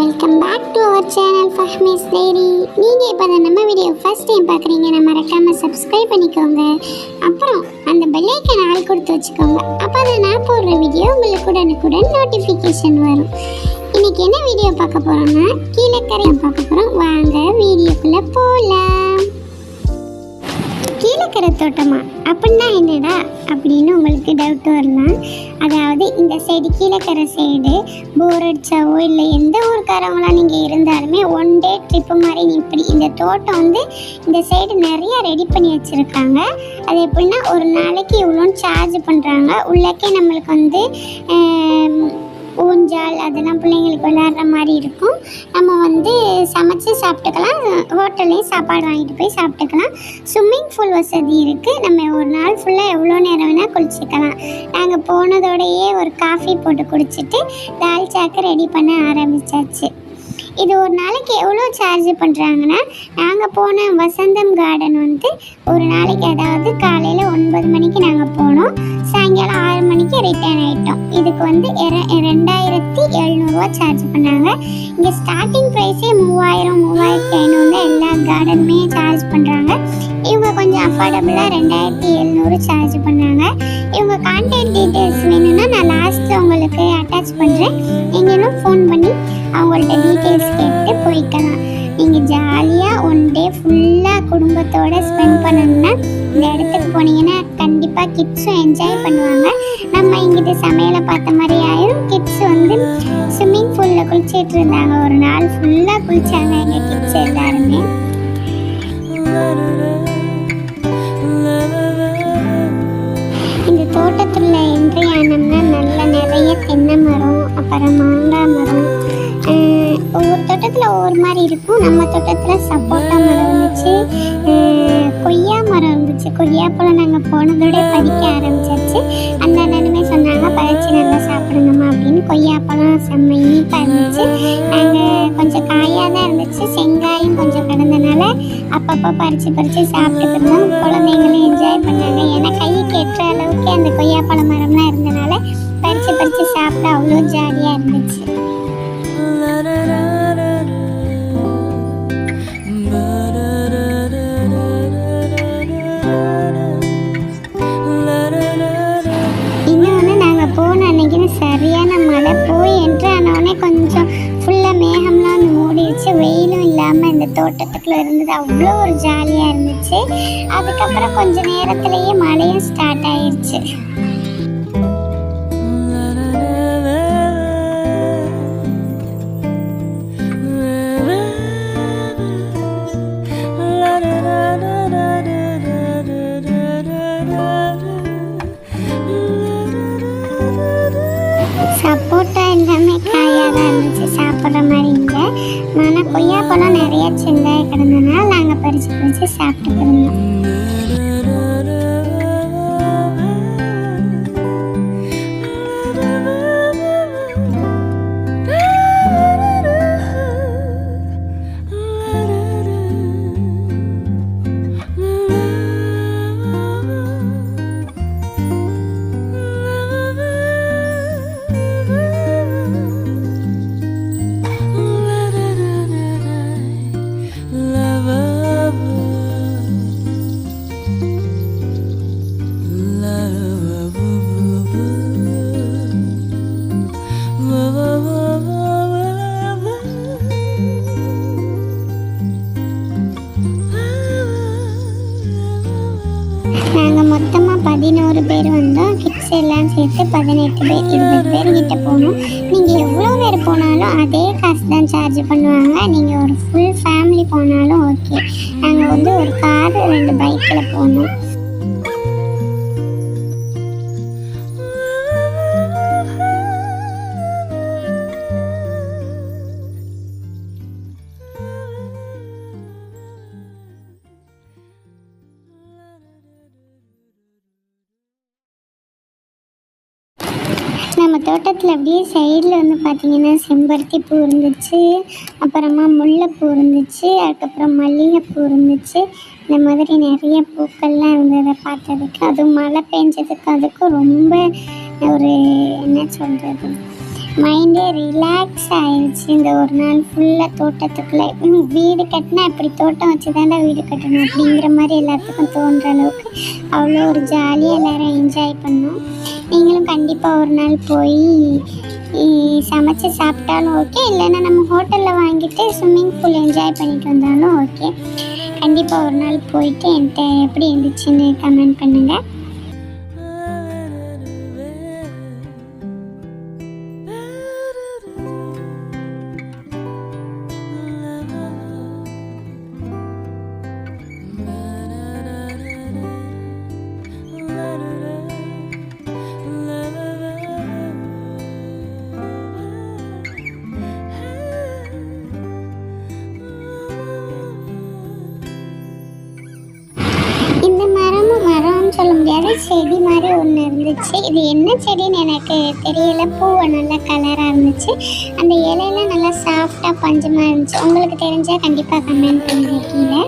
Welcome back to our channel Fahmi's diary நீங்கள் இப்போ நம்ம வீடியோ ஃபர்ஸ்ட் டைம் பார்க்குறீங்கன்னா மறக்காமல் சப்ஸ்கிரைப் பண்ணிக்கோங்க. அப்புறம் அந்த பெல்லைக்கன் ஆள் கொடுத்து வச்சுக்கோங்க. அப்போ அதை நான் போடுற வீடியோ உங்களுக்கு உடனுக்குடன் நோட்டிஃபிகேஷன் வரும். இன்னைக்கு என்ன வீடியோ பார்க்க போகிறோம்னா கீழே கரையை பார்க்க போகிறோம் வாங்க வீடியோக்குள்ளே போகலாம் கீழக்கரை தோட்டமா? அப்படின்னா என்னடா? அப்படின்னு உங்களுக்கு டவுட் வரலாம். அதாவது இந்த சைடு கீழக்கரை சைடு போர் அடிச்சாவோ இல்லை எந்த ஊருக்காரவங்களாம் நீங்கள் இருந்தாலுமே ஒன் டே ட்ரிப்பு மாதிரி இப்படி இந்த தோட்டம் வந்து இந்த சைடு நிறைய ரெடி பண்ணி வச்சுருக்காங்க. அது எப்படின்னா ஒரு நாளைக்கு இவ்வளோன்னு சார்ஜ் பண்ணுறாங்க உள்ளக்கே நம்மளுக்கு வந்து ஊஞ்சால் அதெல்லாம் பிள்ளைங்களுக்கு விளையாடுற மாதிரி இருக்கும். நம்ம வந்து சமைச்சு சாப்பிட்டுக்கலாம். ஹோட்டல்லையும் சாப்பாடு வாங்கிட்டு போய் சாப்பிட்டுக்கலாம். ஸ்விம்மிங் பூல் வசதி இருக்குது நம்ம ஒரு நாள் ஃபுல்லாக எவ்வளோ நேரம் வேணால் குளிச்சுக்கலாம். நாங்கள் போனதோடையே ஒரு காஃபி போட்டு குடிச்சிட்டு தால் சாக்கு ரெடி பண்ண ஆரம்பிச்சாச்சு. இது ஒரு நாளைக்கு எவ்வளோ சார்ஜ் பண்ணுறாங்கன்னா நாங்கள் போன வசந்தம் கார்டன் வந்து ஒரு நாளைக்கு அதாவது காலையில் ஒன்பது மணிக்கு நாங்கள் போனோம். சாயங்காலம் ஆறு மணிக்கு ரிட்டர்ன் ஆகிட்டோம் இதுக்கு வந்து ரெண்டாயிரத்தி எழுநூறுவா சார்ஜ் பண்ணாங்க. இங்கே ஸ்டார்டிங் ப்ரைஸே மூவாயிரம் மூவாயிரத்தி ஐநூறு எல்லா கார்டனுமே சார்ஜ் பண்ணுறாங்க இவங்க கொஞ்சம் அஃபோர்டபுளாக ரெண்டாயிரத்தி எழுநூறு சார்ஜ் பண்ணாங்க. இவங்க கான்டாக்ட் டீட்டெயில்ஸ் வேணும்னா நான் லாஸ்ட்டில் உங்களுக்கு அட்டாச் பண்ணுறேன் நீங்களும் ஃபோன் பண்ணி அவங்கள்ட்ட டீட்டெயில்ஸ் கேட்டு போய்க்கலாம். நீங்கள் ஜாலியாக ஒன் டே ஃபுல்லாக குடும்பத்தோடு ஸ்பெண்ட் பண்ணணும்னா இந்த இடத்துக்கு போனீங்கன்னா கண்டிப்பாக கிட்ஸும் என்ஜாய் பண்ணுவாங்க. நம்ம இங்கிட்ட சமையலை பார்த்த மாதிரி ஆயிரும் கிட்ஸ் வந்து ஸ்விம்மிங் பூலில் குளிச்சிட்டு இருந்தாங்க. ஒரு நாள் ஃபுல்லாக குளிச்சாங்க எங்கள் கிட்ஸ் எல்லாருமே. இந்த தோட்டத்தில் என்ட்ரி ஆனோம்னா நல்ல நிறைய தென்னை மரம் அப்புறம் மாங்காய் மரம் ஒவ்வொரு தோட்டத்தில் ஒவ்வொரு மாதிரி இருக்கும். நம்ம தோட்டத்தில் சப்போட்டா மரம் இருந்துச்சு. கொய்யா மரம் இருந்துச்சு. கொய்யா பழம் நாங்கள் போனதோட பறிக்க ஆரம்பிச்சாச்சு. அந்த அண்ணனுமே சொன்னாங்க பறித்து நல்லா சாப்பிடுங்கம்மா அப்படின்னு. கொய்யா பழம் செம்ம இனிப்பாக இருந்துச்சு. நாங்கள் கொஞ்சம் காயாக தான் இருந்துச்சு. செங்காயும் கொஞ்சம் கிடந்தனால அப்பப்போ பறித்து பறித்து சாப்பிட்டுட்டு இருந்தோம். குழந்தைங்களும் என்ஜாய் பண்ணாங்க. ஏன்னா கைக்கு எட்டுற அளவுக்கு அந்த கொய்யாப்பழ மரம்லாம் இருந்தனால பறித்து பறித்து சாப்பிட அவ்வளோ ஜாலியாக இருந்துச்சு. இன்னைக்குன்னு சரியான மழை போய் என்ட்ரு ஆனவுடனே கொஞ்சம் ஃபுல்லாக மேகம்லாம் வந்து மூடிடுச்சு. வெயிலும் இல்லாமல் இந்த தோட்டத்துக்குள்ளே இருந்தது. அவ்வளோ ஒரு ஜாலியாக இருந்துச்சு. அதுக்கப்புறம் கொஞ்சம் நேரத்துலேயே மழையும் ஸ்டார்ட் ஆயிடுச்சு காயாக சாப்பிட்ற மாதிரி இல்லை. ஆனால் கொய்யாப்பழம் நிறைய சின்ன கிடந்ததுனால நாங்கள் பறித்து பறித்து சாப்பிட்டு இருந்தோம். நாங்கள் மொத்தமாக பதினோரு பேர் வந்தோம். கிட்ஸ் எல்லாம் சேர்த்து பதினெட்டு பேர் இருபது பேர் கிட்ட போனோம். நீங்கள் எவ்வளோ பேர் போனாலும் அதே காசு தான் சார்ஜ் பண்ணுவாங்க. நீங்கள் ஒரு ஃபுல் ஃபேமிலி போனாலும் ஓகே நாங்கள் வந்து ஒரு கார் ரெண்டு பைக்கில் போனோம். தோட்டத்தில் அப்படியே சைடில் வந்து பார்த்திங்கன்னா செம்பருத்தி பூ இருந்துச்சு. அப்புறமா முல்லைப்பூ இருந்துச்சு. அதுக்கப்புறம் மல்லிகைப்பூ இருந்துச்சு. இந்த மாதிரி நிறைய பூக்கள்லாம் இருந்ததை பார்த்ததுக்கு அதுவும் மழை பெஞ்சதுக்கு அதுக்கும் ரொம்ப ஒரு என்ன சொல்கிறது மைண்டே ரிலாக்ஸ் ஆயிடுச்சு. இந்த ஒரு நாள் ஃபுல்லாக தோட்டத்துக்குள்ளே. வீடு கட்டினா இப்படி தோட்டம் வச்சு தாண்டா வீடு கட்டணும் அப்படிங்கிற மாதிரி எல்லாத்துக்கும் தோன்ற அளவுக்கு அவ்வளோ ஒரு ஜாலியாக எல்லோரும் என்ஜாய் பண்ணோம். நீங்களும் கண்டிப்பாக ஒரு நாள் போய் சமைச்சு சாப்பிட்டாலும் ஓகே இல்லைன்னா நம்ம ஹோட்டலில் வாங்கிட்டு ஸ்விம்மிங் பூல் என்ஜாய் பண்ணிட்டு வந்தாலும் ஓகே கண்டிப்பாக ஒரு நாள் போயிட்டு என்கிட்ட எப்படி இருந்துச்சுன்னு கமெண்ட் பண்ணுங்கள் சொல்ல முடியாத செடி மாதிரி ஒன்று இருந்துச்சு. இது என்ன செடின்னு எனக்கு தெரியல. பூவை நல்லா கலராக இருந்துச்சு. அந்த இலையெல்லாம் நல்லா சாஃப்டாக பஞ்சமாக இருந்துச்சு. உங்களுக்கு தெரிஞ்சால் கண்டிப்பாக கமெண்ட் பண்ணுங்க கீழே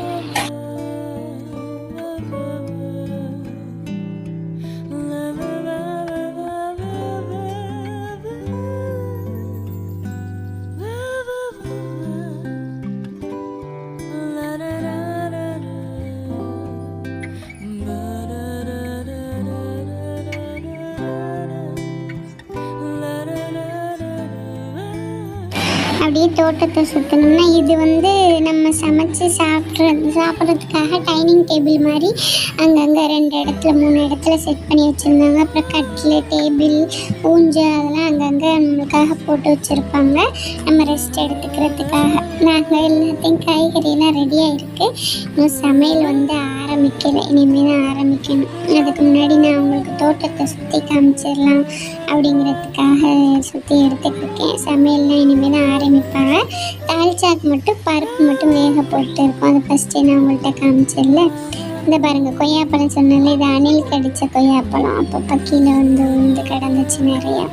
தோட்டத்தை சுற்றணும்னா இது வந்து நம்ம சமைச்சு சாப்பிட்றது சாப்பிட்றதுக்காக டைனிங் டேபிள் மாதிரி அங்கங்கே ரெண்டு இடத்துல மூணு இடத்துல செட் பண்ணி வச்சுருந்தாங்க. அப்புறம் கட்டில் டேபிள் ஊஞ்சல் அதெல்லாம் அங்கங்கே நம்மளுக்காக போட்டு வச்சுருப்பாங்க. நம்ம ரெஸ்ட் எடுத்துக்கிறதுக்காக. நாங்கள் எல்லாத்தையும் காய்கறியெல்லாம் ரெடியாக இருக்குது இன்னும் சமையல் வந்து ஆரம்பிக்கலை. இனிமேல் தான் ஆரம்பிக்கணும். அதுக்கு முன்னாடி நான் உங்களுக்கு தோட்டத்தை சுற்றி காமிச்சிடலாம் அப்படிங்கிறதுக்காக சுற்றி எடுத்துக்கிட்டேன் சமையல்லாம் இனிமேல் தான் ஆரம்பிப்பாங்க. தால்ச்சாக்கு மட்டும் பருப்பு மட்டும் வேக போட்டு இருக்கும் அது ஃபஸ்ட்டு நான் உங்கள்கிட்ட காமிச்சிடல இந்த பாருங்கள் கொய்யாப்பழம் சொன்னால இது அணில் கடித்த கொய்யாப்பழம். அப்பப்போ கீழே வந்து விழுந்து கிடந்துச்சு நிறையா.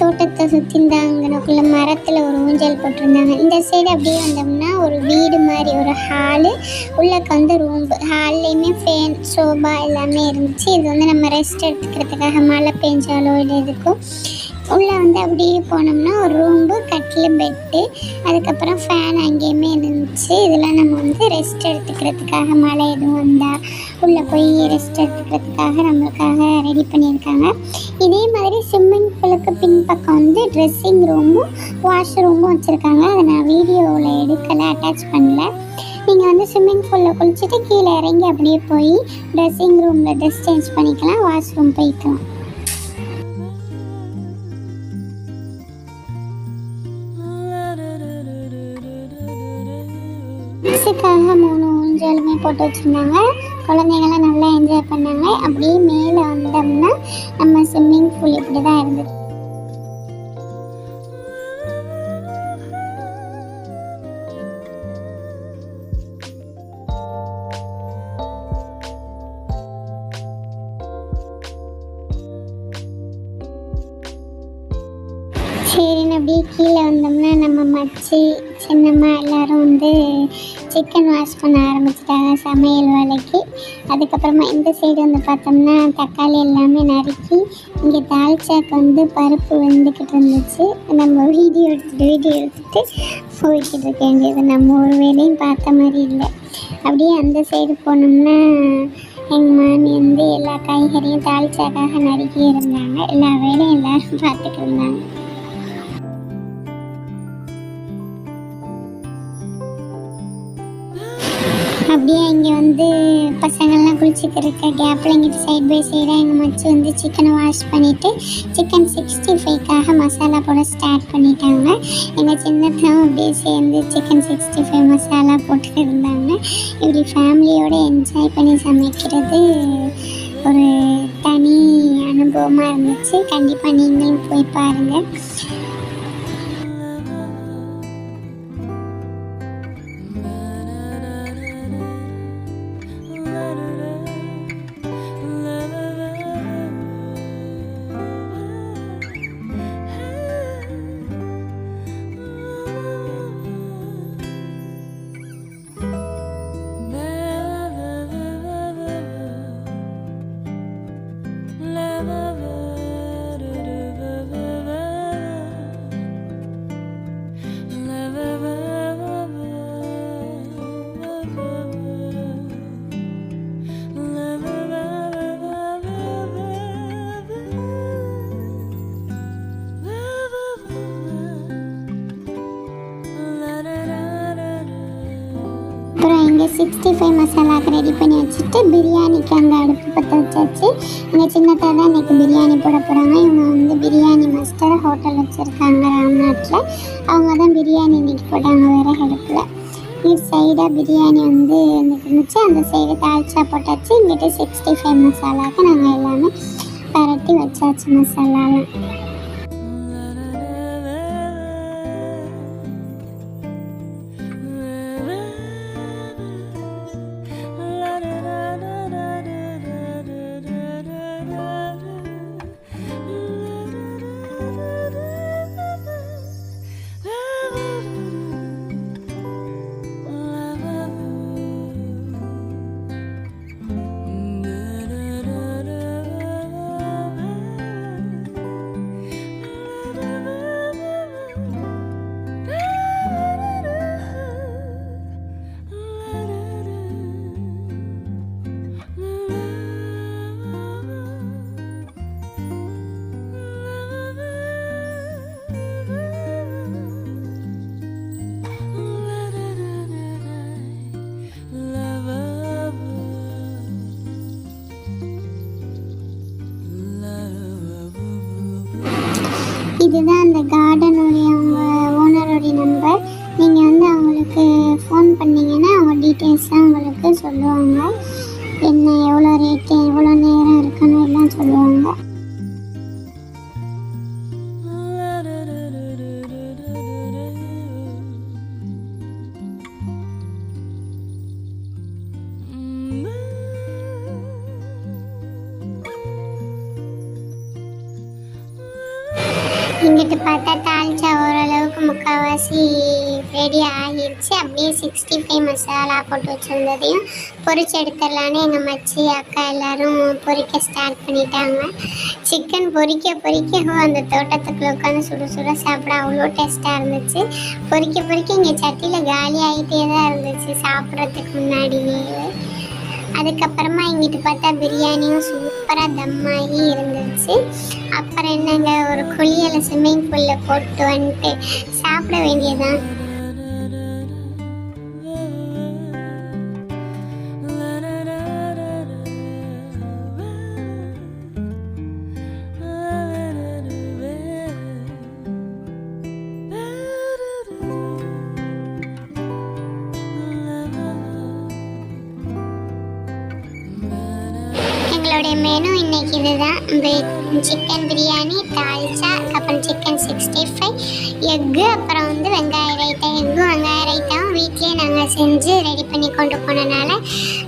தோட்டத்தை சுற்றி இந்த அங்கனக்குள்ள மரத்தில் ஒரு ஊஞ்சல் போட்டிருந்தாங்க. இந்த சைடு அப்படியே வந்தோம்னா ஒரு வீடு மாதிரி ஒரு ஹாலு உள்ளக்க வந்து ரூம் ஹால்லையுமே ஃபேன் சோபா எல்லாமே இருந்துச்சு. இது வந்து நம்ம ரெஸ்ட் எடுத்துக்கிறதுக்காக மழை பெஞ்சாலோ இல்லை இதுக்கும் உள்ளே வந்து அப்படியே போனோம்னா ஒரு ரூம்பு கட்டில் பெட்டு அதுக்கப்புறம் ஃபேன் அங்கேயுமே இருந்துச்சு. இதெல்லாம் நம்ம வந்து ரெஸ்ட் எடுத்துக்கிறதுக்காக மழை எதுவும் வந்தால் உள்ளே போய் ரெஸ்ட் எடுத்துக்கிறதுக்காக நம்மளுக்காக ரெடி பண்ணியிருக்காங்க. இதே மாதிரி ஸ்விம்மிங் பூலுக்கு பின்பக்கம் வந்து ட்ரெஸ்ஸிங் ரூமும் வாஷ் ரூமும் வச்சுருக்காங்க. அதை நான் வீடியோவில் எடுக்கலை அட்டாச் பண்ணல. நீங்கள் வந்து ஸ்விம்மிங் பூலில் குளிச்சுட்டு கீழே இறங்கி அப்படியே போய் ட்ரெஸ்ஸிங் ரூமில் ட்ரெஸ் சேஞ்ச் பண்ணிக்கலாம் வாஷ் ரூம் போய்க்கலாம். கிட்ஸுக்காக மூணு ஊஞ்சலுமே போட்டு வச்சுருந்தாங்க. குழந்தைங்களாம் நல்லா என்ஜாய் பண்ணாங்க. அப்படியே மேலே வந்தோம்னா நம்ம ஸ்விம்மிங் பூல் இப்படி தான் இருந்துச்சு. நம்ம சின்னம்மா எல்லோரும் வந்து சிக்கன் வாஷ் பண்ண ஆரம்பிச்சிட்டாங்க சமையல் வேலைக்கு. அதுக்கப்புறமா இந்த சைடு வந்து பார்த்தோம்னா தக்காளி எல்லாமே நறுக்கி இங்கே தால்ச்சாக்கு வந்து பருப்பு வந்துக்கிட்டு இருந்துச்சு. நம்ம வீடியோ எடுத்துட்டு வீடியோ எடுத்துட்டு போய்கிட்டு இருக்க வேண்டியது. நம்ம ஒரு வேலையும் பார்த்த மாதிரி இல்லை. அப்படியே அந்த சைடு போனோம்னா எங்கள் மாமி வந்து எல்லா காய்கறியும் தாளிச்சாக்காக நறுக்கி இருந்தாங்க. எல்லா வேலையும் எல்லோரும் பார்த்துட்டு இருந்தாங்க. அப்படியே இங்கே வந்து பசங்கள்லாம் குளிச்சுட்டு கேப்பில் இங்கிட்டு சைட் பை சைடாக எங்கள் மச்சி வந்து சிக்கனை வாஷ் பண்ணிவிட்டு சிக்கன் சிக்ஸ்டி ஃபைவ்க்காக மசாலா போட ஸ்டார்ட் பண்ணிட்டாங்க. எங்கள் சின்னத்தாவும் அப்படியே சேர்ந்து சிக்கன் சிக்ஸ்டி ஃபைவ் மசாலா போட்டுட்டு இருந்தாங்க. இப்படி ஃபேமிலியோடு என்ஜாய் பண்ணி சமைக்கிறது ஒரு தனி அனுபவமாக இருந்துச்சு. கண்டிப்பாக நீங்களும் போய் பாருங்கள் சிக்ஸ்டி ஃபைவ் மசாலாவுக்கு ரெடி பண்ணி வச்சுட்டு பிரியாணிக்கு அங்கே அடுப்பு பற்ற வச்சாச்சு. இங்கே சின்னதாக தான் இன்றைக்கி பிரியாணி போட போகிறாங்க இவங்க வந்து பிரியாணி மாஸ்டர் ஹோட்டல் வச்சுருக்காங்க ராம்நாட்டில் அவங்க தான் பிரியாணி இன்றைக்கி போட்டாங்க வேறு அடுப்பில் இது சைடாக பிரியாணி வந்து வந்துட்டு இருந்துச்சு. அந்த சைடு தாழ்ச்சா போட்டாச்சு. இங்கிட்ட சிக்ஸ்டி ஃபைவ் மசாலாவுக்கு நாங்கள் எல்லாமே பரட்டி வச்சாச்சு மசாலாலாம். இதுதான் அந்த இங்கிட்டு பார்த்தா தால்ச்சா ஓரளவுக்கு முக்கால்வாசி ரெடி ஆகிருச்சு. அப்படியே சிக்ஸ்டி ஃபைவ் மசாலா போட்டு வச்சுருந்ததையும் பொரிச்சு எடுத்துடலான்னு எங்கள் மச்சி அக்கா எல்லோரும் பொரிக்க ஸ்டார்ட் பண்ணிட்டாங்க. சிக்கன் பொரிக்க பொரிக்க அந்த தோட்டத்துக்குள்ள உட்காந்து சுட சுட சாப்பிட அவ்வளோ டேஸ்ட்டாக இருந்துச்சு. பொரிக்க பொரிக்க இங்கே சட்டியில் காலி ஆகிட்டே தான் இருந்துச்சு சாப்பிட்றதுக்கு முன்னாடியே. அதுக்கப்புறமா எங்கிட்டு பார்த்தா பிரியாணியும் சூப்பராக தம்மாகி இருந்துச்சு. அப்புறம் என்னங்க ஒரு குளியலை ஸ்விம்மிங் பூலில் போட்டு வந்துட்டு சாப்பிட வேண்டியதான் எங்களுடைய மெனு இன்னைக்கு இதுதான். சிக்கன் பிரியாணி தால்ச்சா அப்புறம் சிக்கன் சிக்ஸ்டி ஃபைவ் எக்கு அப்புறம் வந்து வெங்காய ரைத்தா. எக்கு வெங்காய ரைத்தாவும் வீட்லேயே நாங்கள் செஞ்சு ரெடி பண்ணி கொண்டு போனனால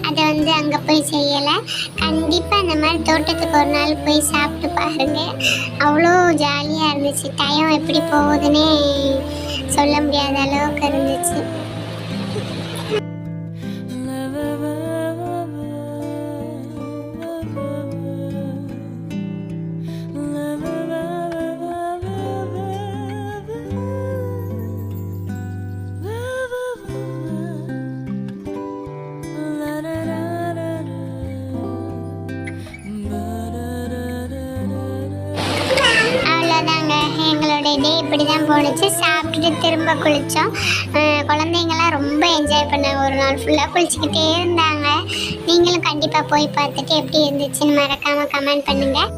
அதை வந்து அங்கே போய் செய்யலை. கண்டிப்பாக இந்த மாதிரி தோட்டத்துக்கு ஒரு நாள் போய் சாப்பிட்டு பாருங்க. அவ்வளோ ஜாலியாக இருந்துச்சு. டயம் எப்படி போகுதுன்னே சொல்ல முடியாத அளவுக்கு இருந்துச்சு. அப்படி இப்படி தான் போணுச்சு. சாப்பிட்டுட்டு திரும்ப குளித்தோம் குழந்தைங்கள்லாம் ரொம்ப என்ஜாய் பண்ணாங்க. ஒரு நாள் ஃபுல்லாக குளிச்சுக்கிட்டே இருந்தாங்க. நீங்களும் கண்டிப்பாக போய் பார்த்துட்டு எப்படி இருந்துச்சுன்னு மறக்காமல் கமெண்ட் பண்ணுங்கள்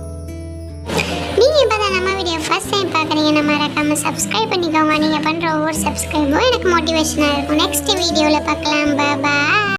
நீங்கள் இப்போ தான் நம்ம வீடியோ ஃபர்ஸ்ட் டைம் பார்க்குறீங்கன்னா மறக்காமல் சப்ஸ்கிரைப் பண்ணிக்கோங்க. நீங்கள் பண்ணுற ஒவ்வொரு சப்ஸ்கிரைபும் எனக்கு மோட்டிவேஷனாக இருக்கும். நெக்ஸ்ட் வீடியோவில் பார்க்கலாம். பாய்